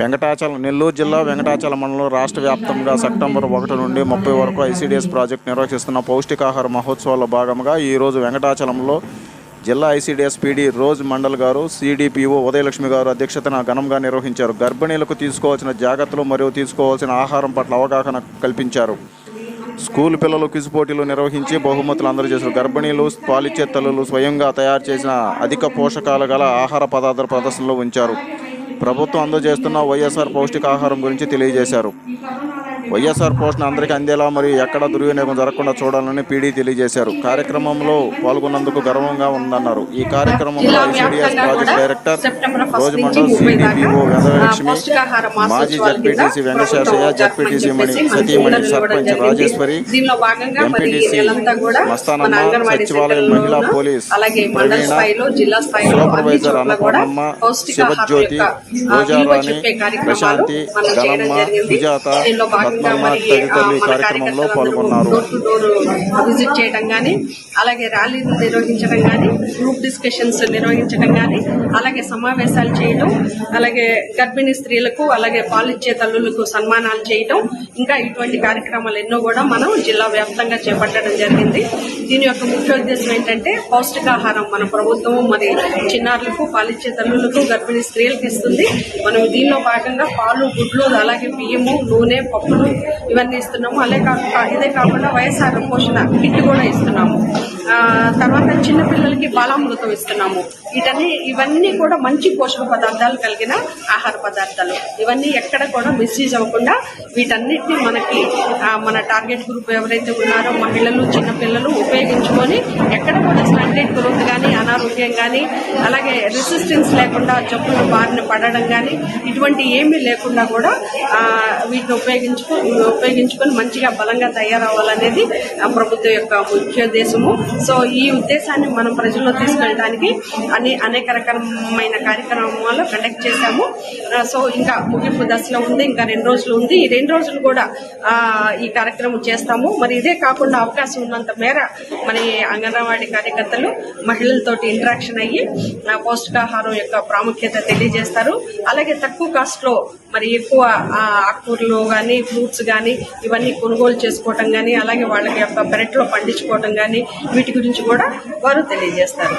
వెంకటాచలం నెల్లూరు జిల్లా వెంకటాచలం మండలం రాష్ట్ర వ్యాప్తంగా సెప్టెంబర్ ఒకటి నుండి ముప్పై వరకు ఐసీడీఎస్ ప్రాజెక్టు నిర్వహిస్తున్న పౌష్టికాహార మహోత్సవాల్లో భాగంగా ఈరోజు వెంకటాచలంలో జిల్లా ఐసీడీఎస్ పీడీ రోజ్ మండల్ గారు సిడిపిఓ ఉదయలక్ష్మి గారు అధ్యక్షతన ఘనంగా నిర్వహించారు. గర్భిణీలకు తీసుకోవాల్సిన జాగ్రత్తలు మరియు తీసుకోవాల్సిన ఆహారం పట్ల అవగాహన కల్పించారు. స్కూల్ పిల్లలు క్విజ్ పోటీలు నిర్వహించి బహుమతులు అందజేశారు. గర్భిణీలు పాలిచ్చే తల్లులు స్వయంగా తయారు చేసిన అధిక పోషకాలు గల ఆహార పదార్థాల ప్రదర్శనలో ఉంచారు. ప్రభుత్వం అందజేస్తున్న వైఎస్ఆర్ పౌష్టికాహారం గురించి తెలియజేశారు. వైఎస్ఆర్ పోషణ అందరికీ అందేలా మరియు ఎక్కడ దుర్వినియోగం జరగకుండా చూడాలని పీడీ తెలియజేశారు కార్యక్రమంలో పాల్గొన్నందుకు గర్వంగా ఉందన్నారు ఈ కార్యక్రమంలో ఐసీడీఎస్ ప్రాజెక్ట్ డైరెక్టర్ రోజు మండల్ సిడిపిఓ వెంకటలక్ష్మి మాజీ జడ్పీటీసీ ప్రభుత్వం జడ్పీటీసీ మణి సతీమణి సర్పంచ్. రాజేశ్వరి మరి ఎంపీటీసీ మస్తానమ్మ సచివాలయం మహిళా పోలీస్ ప్రవీణ సూపర్వైజర్ అన్నపూర్ణమ్మ శివజ్యోతి రోజారాణి ప్రశాంతి గణమ్మ. సుజాత ఆ, తదితరులు ఈ కార్యక్రమంలో పాల్గొన్నారు. విజిట్ చేయడం కానీ అలాగే ర్యాలీలు నిర్వహించడం కానీ గ్రూప్ డిస్కషన్స్ నిర్వహించడం కానీ అలాగే సమావేశాలు చేయడం అలాగే గర్భిణీ స్త్రీలకు అలాగే పాలిచ్చే తల్లులకు సన్మానాలు చేయడం ఇంకా ఇటువంటి కార్యక్రమాలు ఎన్నో కూడా మనం జిల్లా వ్యాప్తంగా చేపట్టడం జరిగింది. దీని యొక్క ముఖ్య ఉద్దేశం ఏంటంటే పౌష్టికాహారం మన ప్రభుత్వం మరి చిన్నారులకు పాలిచ్చే తల్లులకు గర్భిణీ స్త్రీలకు ఇస్తుంది. మనం దీనిలో భాగంగా పాలు గుడ్లు అలాగే బియ్యము నూనె పప్పులు ఇవన్నీ ఇస్తున్నాము. అలాగే కాకుండా ఇదే కాకుండా వైఎస్ఆర్ పోషణ కిట్ కూడా ఇస్తున్నాము. తర్వాత చిన్నపిల్లలకి బాలామృతం ఇస్తున్నాము. వీటన్ని ఇవన్నీ కూడా మంచి పోషక పదార్థాలు కలిగిన ఆహార పదార్థాలు. ఇవన్నీ ఎక్కడ కూడా మిస్యూజ్ అవ్వకుండా వీటన్నిటిని మనకి మన టార్గెట్ గ్రూప్ ఎవరైతే ఉన్నారో మహిళలు చిన్నపిల్లలు ఉపయోగించుకొని ఎక్కడ కూడా స్టాండర్డ్ గ్రోత్ కానీ అనారోగ్యం కానీ అలాగే రెసిస్టెన్స్ లేకుండా చెప్పులు బారిన పడడం కానీ ఇటువంటి ఏమీ లేకుండా కూడా వీటిని ఉపయోగించుకో ఉపయోగించుకొని మంచిగా బలంగా తయారవ్వాలనేది ప్రభుత్వం యొక్క ఉద్దేశము. సో ఈ ఉద్దేశాన్ని మనం ప్రజల్లో తీసుకెళ్ళడానికి అనే అనేక రకమైన కార్యక్రమాలు కండక్ట్ చేశాము. సో ఇంకా ముగింపు దశలో ఉంది ఇంకా రెండు రోజులు ఉంది. ఈ రెండు రోజులు కూడా ఈ కార్యక్రమం చేస్తాము. మరి ఇదే కాకుండా అవకాశం ఉన్నంత మేర మన అంగన్వాడీ కార్యకర్తలు మహిళలతో వాళ్ళతో ఇంటరాక్షన్ అయ్యి ఆ, పౌష్టికాహారం యొక్క ప్రాముఖ్యత తెలియజేస్తారు. అలాగే తక్కువ కాస్ట్లో మరి ఎక్కువ ఆకుకూరలు కానీ ఫ్రూట్స్ కానీ ఇవన్నీ కొనుగోలు చేసుకోవటం కానీ అలాగే వాళ్ళకి యొక్క పెరట్లో పండించుకోవటం కానీ వీటి గురించి కూడా వారు తెలియజేస్తారు.